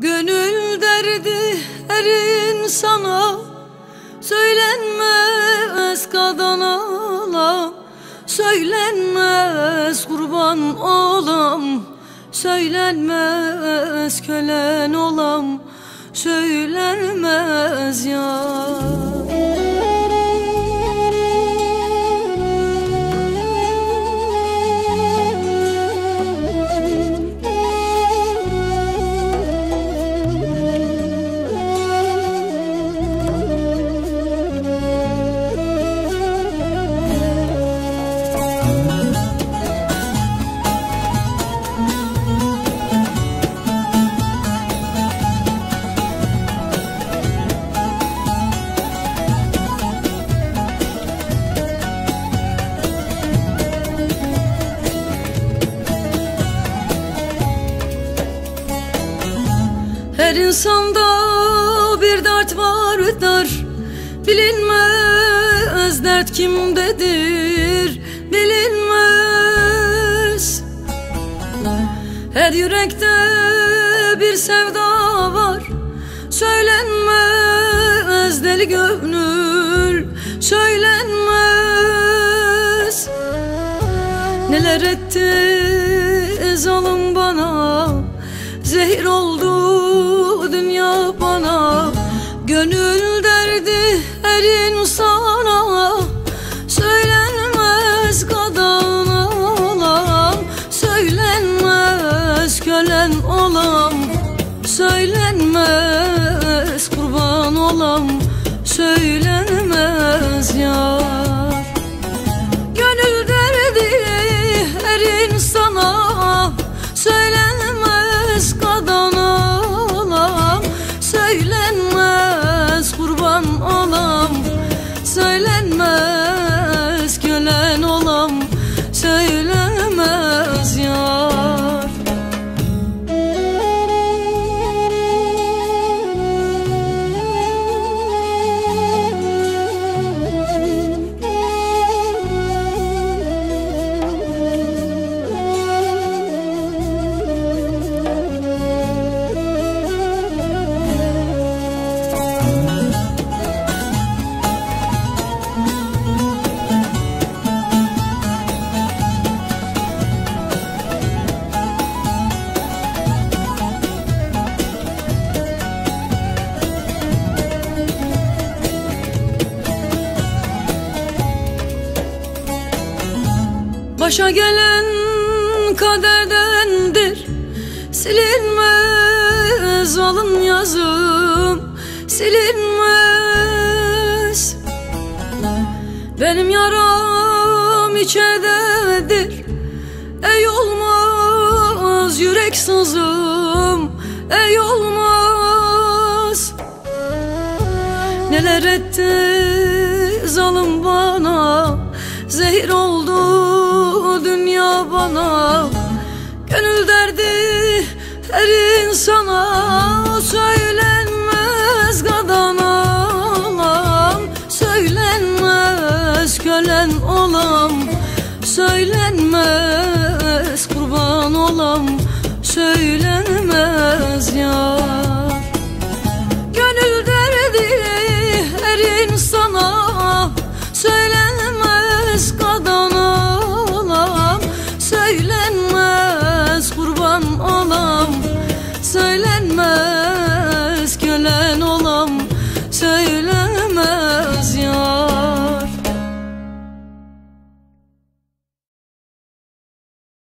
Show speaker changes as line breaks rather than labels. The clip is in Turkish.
Gönül derdi her insana. Söylenmez kadan alam Söylenmez kurban olam. Söylenmez kölen olam. Söylenmez ya insanda bir dert vardır Bilinmez dert kimdedir Bilinmez. Her yürekte bir sevda var. Söylenmez deli gönül Söylenmez. Neler etti zalim bana Zehir oldu dünya bana. Gönül derdi her insana. Söylenmez kadan olam Söylenmez kölen olam. Söylenmez Başa gelen kaderdendir. Silinmez alın yazım Silinmez. Benim yaram içerdedir. Ey olmaz yürek sızım Ey olmaz. Neler etti zalim bana Zehir oldu Her insana söylenmez gadan olam Söylenmez kölen olam. Söylenmez kurban olam. Söylenmez ya Gönül derdi her insana Söylenmez gadan olam Söylenmez kurban olam.